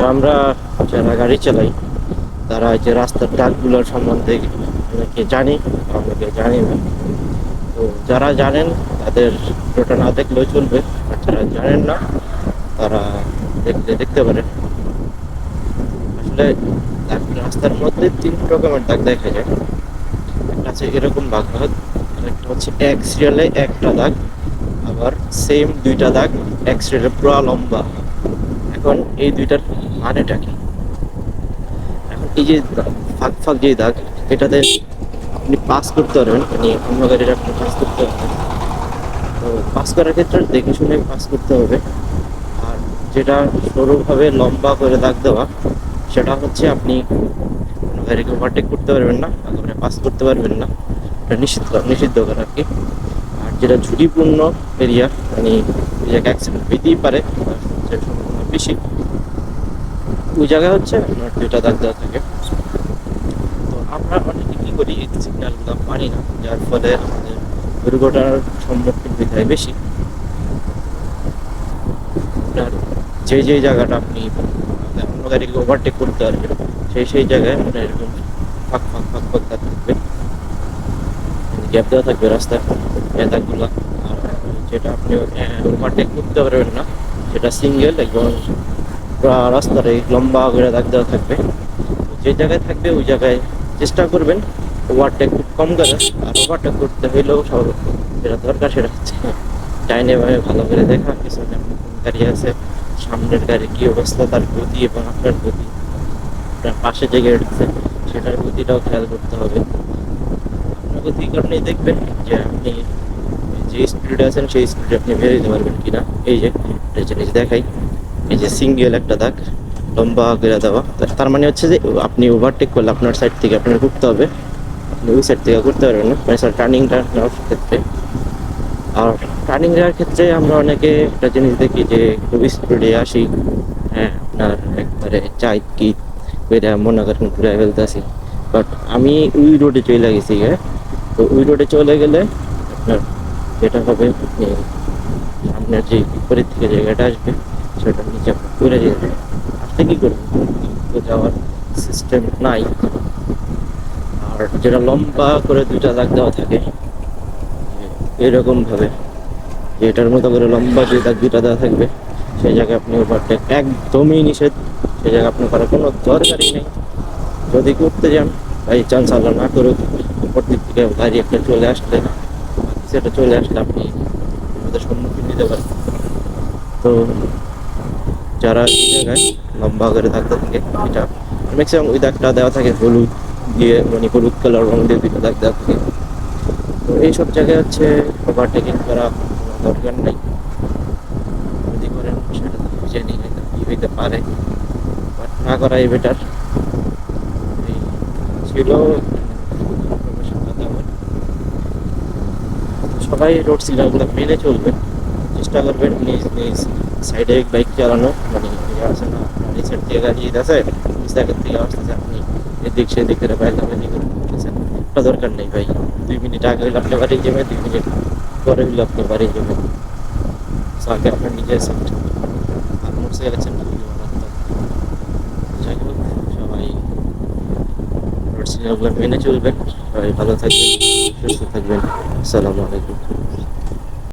তো আমরা যারা গাড়ি চালাই, তারা যে রাস্তার দাগগুলোর সম্বন্ধে অনেকে জানি অনেকে জানি না। তো যারা জানেন, তাদের ভিডিওটা না দেখলেও চলবে। আর যারা জানেন না, তারা দেখলে দেখতে পারেন। আসলে দাগ রাস্তার মধ্যে তিন রকমের দাগ দেখা যায়। একটা আছে এরকম ভাগ একটা হচ্ছে এক সিরিয়ালে একটা দাগ, আবার সেম দুইটা দাগ, এক সিরিয়ালে পুরো লম্বা। এখন এই দুইটার মানেটা কি? এখন এই যে ফাঁক ফাঁক যে দাগ, এটাতে আপনি পাস করতে পারবেন মানে অন্য গাড়ির আপনি পাস করতে পারবেন। তো পাস করার ক্ষেত্রে দেখে শুনে পাস করতে হবে। আর যেটা সরুভাবে লম্বা করে দাগ দেওয়া, সেটা হচ্ছে আপনি কোনো গাড়িকে ওভারটেক করতে পারবেন না একেবারে পাস করতে পারবেন না। এটা নিষিদ্ধ নিষিদ্ধ করা আর কি। আর যেটা ঝুঁকিপূর্ণ এরিয়া মানে অ্যাক্সিডেন্ট হইতেই পারে তার বেশি। ওই জায়গায় হচ্ছে দুইটা দাগ দেওয়া থাকে। তো আমরা অনেকে কি করি, এই সিগন্যালগুলো মানি না, যার ফলে আমাদের দুর্ঘটনার সম্মুখীন হয় বেশি। আপনার যে যে জায়গাটা আপনি অন্য গাড়িকে ওভারটেক করতে পারবেন, সেই সেই জায়গায় আপনার এরকম ফাঁক ফাঁক ফাঁক ফাঁক থাকবে। গ্যাপ দেওয়া থাকবে রাস্তায় এই দাগগুলো, আর যেটা আপনি ওভারটেক করতে পারবেন না। সেটা সিঙ্গেল একদম এই লম্বা করে দাগ দেওয়া থাকবে। যে জায়গায় থাকবে ওই জায়গায় চেষ্টা করবেন ওভারটেক খুব কম করে, আর ওভারটেক করতে হইলেও সব যেটা দরকার সেটা হচ্ছে। ডাইনে ভাবে ভালো করে দেখা, পিছনে গাড়ি আছে, সামনের গাড়ি কি অবস্থা, তার গতি এবং আপনার গতি। আপনার পাশে যে গাড়ি সেটার গতিটাও খেয়াল করতে হবে। আপনার গতি কারণে দেখবেন যে আপনি যে স্পিডে আছেন, সেই স্পিডে আপনি বের দিতে পারবেন কিনা? এই যে জিনিস দেখাই। এই যে সিঙ্গেল একটা দাগ, লম্বা করে দেওয়া। তার মানে হচ্ছে যে আপনি ওভারটেক করলে আপনার সাইড থেকে আপনার ঘুরতে হবে। আপনি ওই সাইড থেকে ঘুরতে পারবেন না। মানে স্যার টার্নিংটা নেওয়ার ক্ষেত্রে। আর টার্নিং নেওয়ার ক্ষেত্রে আমরা অনেকে একটা জিনিস দেখি যে খুব স্পিডে আসি। হ্যাঁ আপনার একবারে চাই কি বেরা মনে করেন ঘুরে ফেলতেছি। বাট আমি ওই রোডে চলে গেছি হ্যাঁ? তো ওই রোডে চলে গেলে আপনার যেটা হবে আপনি সামনের যে বিপরীত থেকে জায়গাটা আসবে, সেটা নিচে আপনি করে যেতে আসতে কি করবেন? তো যাওয়ার সিস্টেম নাই। আর যেটা লম্বা করে দুইটা দাগ দেওয়া থাকে এরকমভাবে এটার মতো করে লম্বা যে দাগ দুইটা দেওয়া থাকবে, সেই জায়গায় আপনি ওভারটেক একদমই নিষেধ। সেই জায়গায় আপনার করার কোনো দরকারই নেই। যদি করতে যান, বাই চান্স আল্লাহ না করুক, উপর দিক থেকে গাড়ি একটা চলে আসলে সেটা চলে আসলে আপনি বিপদের সম্মুখীন দিতে পারেন তো যারা এই জায়গায় লম্বা করে দাগটা থাকে, এটা ম্যাক্সিমাম ওই দাগটা দেওয়া থাকে, হলুদ দিয়ে মানে হলুদ কালার রং দিয়ে দুটো দাগ দেওয়া থাকে। তো এইসব জায়গায় হচ্ছে ওভারটেকিং করা দরকার নেই। যদি করেন, সেটা তো বুঝে নিয়ে কি হইতে পারে। বাট না করাই বেটার এই ছিল সবাই রোড সিগন্যালগুলো মেনে চলবেন চেষ্টা করবেন নিজ নিজ সাইডে বাইক চালানো মানে ইয়ে আছে না আপনার এই সাইড থেকে গাড়ি আছে এই সাইডের থেকে আসতেছে আপনি এদিক সেদিক করে বাইক লাগানি করে উঠতেছেন ওটা দরকার নেই ভাই দুই মিনিট আগে হইলে আপনি বাড়ি যাবেন দুই মিনিট পরে হইলে আপনি বাড়ি যাবেন So, আগে আপনার নিজের সেফট আর মোটরসাইকেল আছে রোড মেনে চলবেন। ভালো থাকবেন সুস্থ থাকবেন। আসসালামু আলাইকুম।